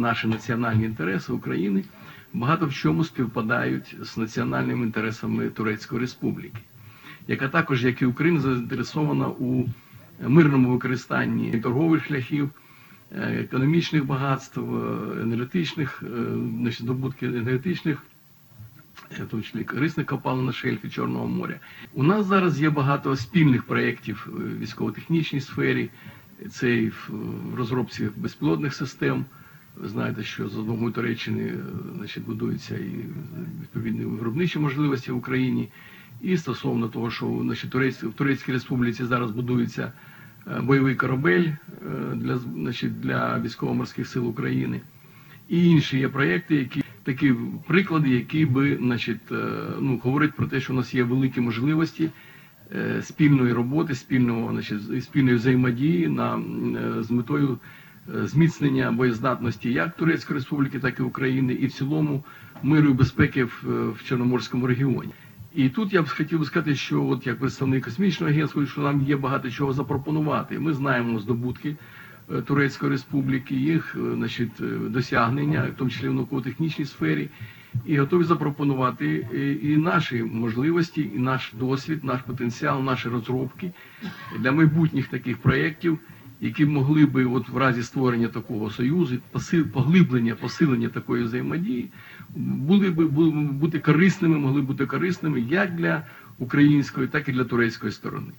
наші національні інтереси України багато в чому співпадають з національними інтересами Турецької Республіки, яка також, як і Україна, заінтересована у мирному використанні торгових шляхів, е, економічних багатств, е, енергетичних, е, здобутків енергетичних в корисних копалин на шельфі Чорного моря. У нас зараз є багато спільних проєктів в військово-технічній сфері, це і в розробці безпілотних систем. Ви знаєте, що за допомогою Туреччини е, значить, будуються і відповідні виробничі можливості в Україні. І стосовно того, що значить, Турець, в Турецькій Республіці зараз будується е, бойовий корабель е, для, значить, для військово-морських сил України. І інші є проєкти, які такі приклади, які би, значить, ну, говорять про те, що у нас є великі можливості спільної роботи, спільного, значить, спільної взаємодії на, з метою зміцнення боєздатності як Турецької Республіки, так і України, і в цілому миру і безпеки в, Чорноморському регіоні. І тут я б хотів сказати, що от як представник космічного агентства, що нам є багато чого запропонувати. Ми знаємо здобутки е, Турецької Республіки, їх е, значить, е, досягнення, в тому числі в науково-технічній сфері, і готові запропонувати і наші можливості, і наш досвід, наш потенціал, наші розробки для майбутніх таких проєктів, які могли би, от в разі створення такого союзу, поглиблення, посилення такої взаємодії, були би були бути корисними, могли бути корисними як для української, так і для турецької сторони.